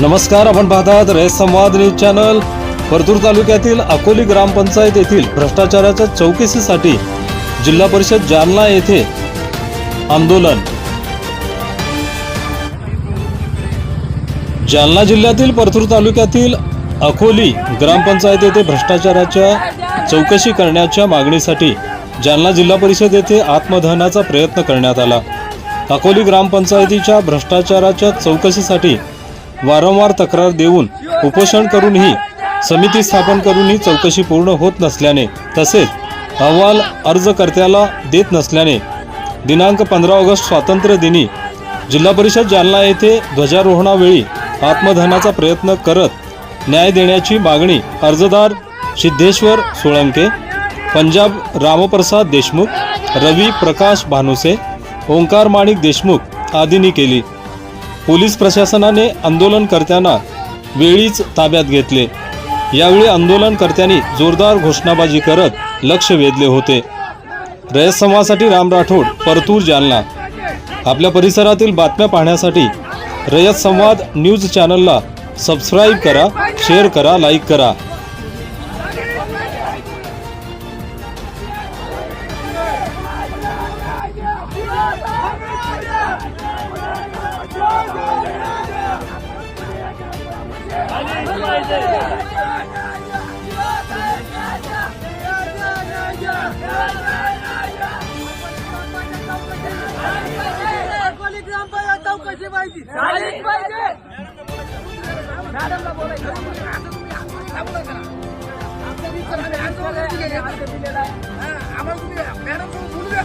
नमस्कार आपण पाहतात रयत संवाद न्यूज चॅनल. परतूर तालुक्यातील अकोली ग्रामपंचायत येथील भ्रष्टाचाराच्या चौकशीसाठी जिल्हा परिषद जालना येथे आंदोलन. जालना जिल्ह्यातील परतूर तालुक्यातील अकोली ग्रामपंचायत येथे भ्रष्टाचाराच्या चौकशी करण्याच्या मागणीसाठी जालना जिल्हा परिषद येथे आत्मदहनाचा प्रयत्न करण्यात आला. अकोली ग्रामपंचायतीच्या भ्रष्टाचाराच्या चौकशीसाठी वारंवार तक्रार देऊन उपोषण करूनही समिती स्थापन करूनही चौकशी पूर्ण होत नसल्याने तसेच अहवाल अर्जकर्त्याला देत नसल्याने दिनांक पंधरा ऑगस्ट स्वातंत्र्य दिनी जिल्हा परिषद जालना येथे ध्वजारोहणावेळी आत्मधनाचा प्रयत्न करत न्याय देण्याची मागणी अर्जदार सिद्धेश्वर सोळंके पंजाब रामप्रसाद देशमुख रवी प्रकाश भानुसे ओंकार माणिक देशमुख आदींनी केली. पोलीस प्रशासनाने आंदोलनकर्त्यांना वेळीच ताब्यात घेतले. यावेळी आंदोलनकर्त्यांनी जोरदार घोषणाबाजी करत लक्ष वेधले होते. रयत राम राठोड परतूर जालना. आपल्या परिसरातील बातम्या पाहण्यासाठी रयत संवाद न्यूज चॅनलला सबस्क्राईब करा शेअर करा लाईक करा. अकोली ग्रामपंचायत चौकशी पाहिजे झालीच पाहिजे मॅडमला बोलायचं आम्हाला तुम्ही मॅडम सोबत बोलू द्या